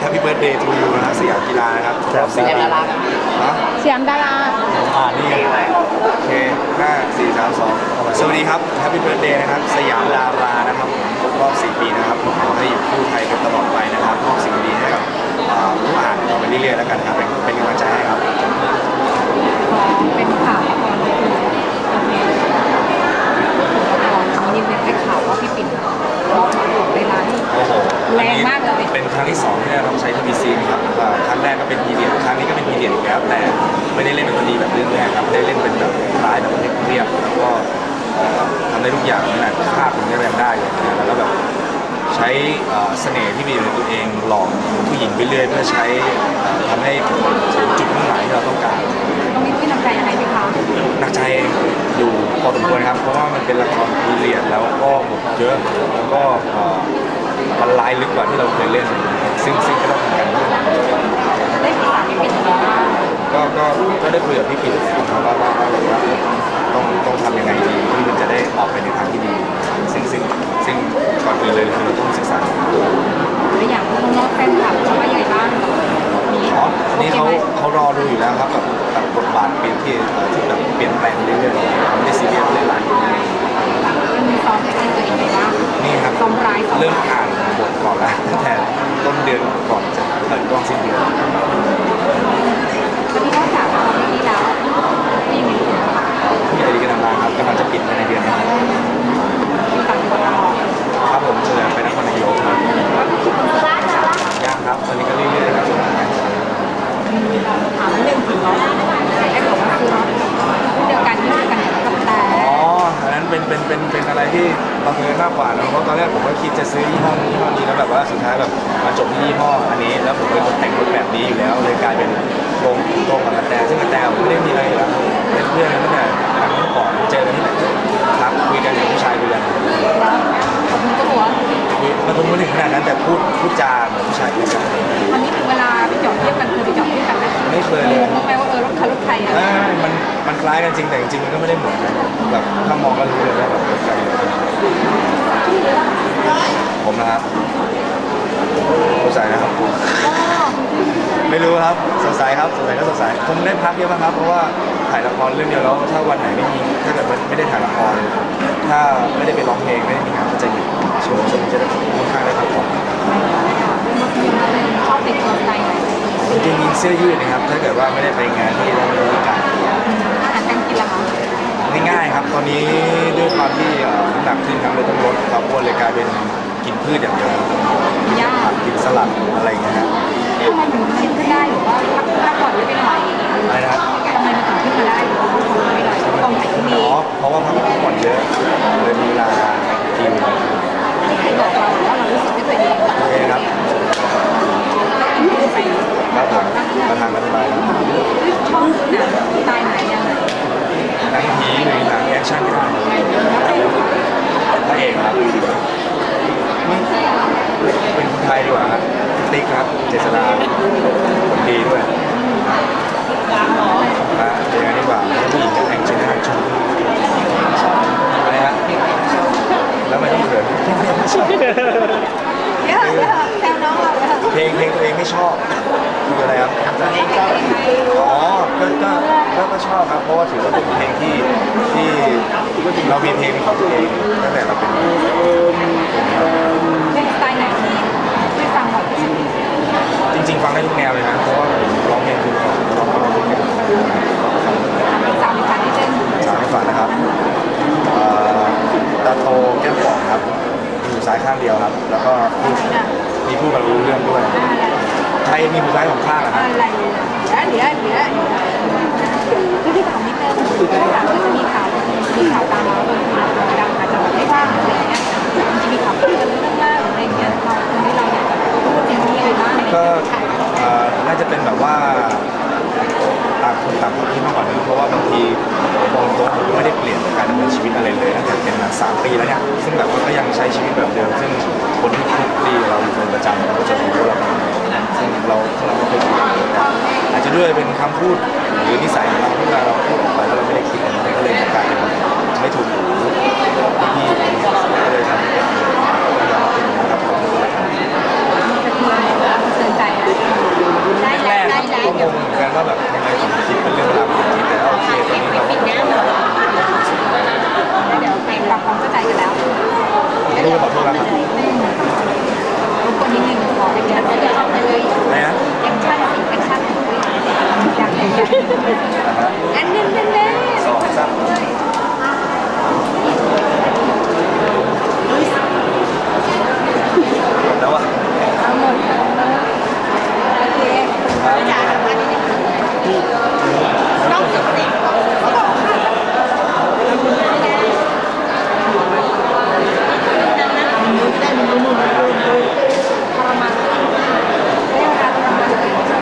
เกิดนะครับ Happy Birthday to you นะครับสยามกีฬานะครับครบสสี่ยามปีดาราฮะเสียงดาราอ่านี่ไงโอเคห้าสี่สามสองสวัสดีครับ Happy Birthday นะครับ สยามดารานะครับครบรอบ4ปีนะครับ รั้งที่สองที่เราใช้ทีวีซีครับครั้งแรกก็เป็นพีเดียดครั้งนี้ก็เป็นพีเดียแล้วแต่ไม่ได้เล่นเป็นตัวดีแบบเรื่องแรกครับได้เล่นเป็นแบบร้ายแบบเรียบๆแล้วก็ทำได้ทุกอย่างขนาดฆ่าคนได้แบบได้เลยแล้วก็แบบใช้เสน่ห์ที่มีอยู่ในตัวเองหลอกผู้หญิงไปเรื่อยเพื่อใช้ทำให้ เราเคยเล่น ซึ่งซึ่งก็ต้องทำกันบ้างได้ปรึกษาพี่ปิ่นยังไงบ้างก็ก็ก็ได้คุยกับพี่ปิ่นนะครับว่าว่าว่าว่าต้องต้องทำยังไงดีที่มันจะได้ออกไปในทางที่ดี ซึ่งซึ่งซึ่งก่อนอื่นเลยคือเราต้องศึกษาและอย่างน้องๆแฟนคลับเขาว่ายังไงบ้างมีอ๋ออันนี้เขาโอคไหมเขารอดูอยู่แล้วครับกับกับบทบาทเปลี่ยนที่เอ่อที่แบบเปลี่ยนแปลงเรื่อยๆไม่ได้ซีเรียสเลยหลายคนมันมีซ้อมให้ตัวเองไงบ้างนี่ครับซ้อมร้ายซ้อมเริ่มอ่าน บทก่อนแล้วแทนต้นเดือนก่อนจะเปิดกล้องสิ้นเดือน แรกผมก็คิดจะซื้อยี่ห้อนี้ยี่ห้อนี้แล้วแบบว่าสุดท้ายแบบมาจบที่ยี่ห้ออันนี้ แล้วผมเป็นคนแต่งรถแบบนี้อยู่แล้วเลยกลายเป็นตรงตรงกับกระแตซึ่งกระแตผมไม่ได้มีอะไรอยู่แล้วเป็นเพื่อนกันตั้งแต่หลังก่อนเจอกันที่ไหนทักคุยกันอย่างผู้ชายคุยกันแล้วผมก็บอกว่ามันคงไม่ถึงขนาดนั้นแต่พูดพูดจาเหมือนผู้ชายคุยกันวันนี้ถึงเวลาไปจอดเทียบกันเคือไปจอดเทียบกันไหมไม่เคยงเลยงบ้ไหมว่าเออรถใครรถใคร คล้ายกันจริงแต่จริงมันก็ไม่ได้เหมือนกันแบบถ้ามองก็รู้เลยว่าแบบเป็นกันผมนะครับสดใสนะครับไม่รู้ครับสดใสครับสดใสก็สดใสคงได้พักเยอะมากครับ เพราะว่าถ่ายละครเรื่องเดียวแล้วถ้าวันไหนไม่มีถ้าเกิดไม่ได้ถ่ายละครถ้าไม่ได้ไปร้องเพลงไม่ได้มีงานก็จะหยุดช่วงช่วงนี้จะได้ค่อนข้างได้พักผ่อนชอบติดตัวใจไหนจริงๆเสื้อยืดนะครับ ถ้าเกิดว่าไม่ได้ไปงานที่เรามีโอกาส อาหารการกินละคะ ง่ายๆครับ ตอนนี้ด้วยความที่เอ่อน้ำหนักขึ้นครับเลยต้องลดครับก็เลยกลายเป็นกินพืชอย่างเดียวครับกินยาก กินสลัดอะไรอย่างเงี้ยครับทำไมถึงขึ้นได้หรือว่าพักพักผ่อนไม่ไปหน่อยอะไรนะครับทำไมมันถึงขึ้นมาได้หรือว่าพักผ่อนไม่หน่อยกองถ่ายที่อ๋นี่อเพราะว่าพักผ่อนเยอะเลยมีเวลากินใครบอกเราว่าเรารู้สึกไม่ตัวเองโอเคครับไปครับผมประธานรัฐบาลครับชอบดูหนังหนยัง หนังผีหรือหนังแอคชั่นก็ได้พระเอกครับเป็นคนไทยดีกว่าครับติ๊กครับ เจษฎาคนดีด้วยนะเจอกันดีกว่าผู้หญิงก็แต่งชุดทางชุดอะไรฮะแล้วไม่ต้องเขินเยอะเยอะแซวน้องเราเพลงเพลงตัวเองไม่ชอบ คืออะไรครับอ๋อก็ก็ก็ก็ชอบครับ เพราะว่าถือว่าเป็นเพลงที่ที่เรามีเพลงของตัวเองตั้งแต่เราเป็นเป็นสไตล์ไหนที่ไม่ฟังบ่อยที่สุดจริง ๆ ฟังได้ทุกแนวเลยนะเพราะว่าผมร้องเพลงคือร้องร้องทุกแนว เป็นสาวในฝันที่เต้น สามให้ฟังนะครับเอ่อตาโตแก้มป่องครับอยู่ซ้ายข้างเดียวครับ แล้วก็พูดมีพูดกับรู้เรื่องด้วย ใคร มีหูซ้ายของข้างอะครับอะไรเดี๋ยวเดี๋ยวเดี๋ยวคือที่ถามนิดนึงคือถาว่าจะมีข่าวมีข่าวตามมาคนดังอาจจะแบบไม่ว่างอะไรเงี้ยจะมีข่าวเกินเรื่องมากอะไรเงี้ยเราตรงนี้เราอยากจะพูดอย่างนี้เลยบ้างก็เอ่อน่าจะเป็นแบบว่าต่างคนต่างความคิดมากกว่านั้นเพราะว่าบางทีมองตรงผมก็ไม่ได้เปลี่ยนการดำเนินชีวิตอะไรเลยตั้งแต่เป็นมาสามปีแล้วเนี่ยซึ่งแบบว่าก็ยังใช้ชีวิตแบบะด้วยเป็นคำพูด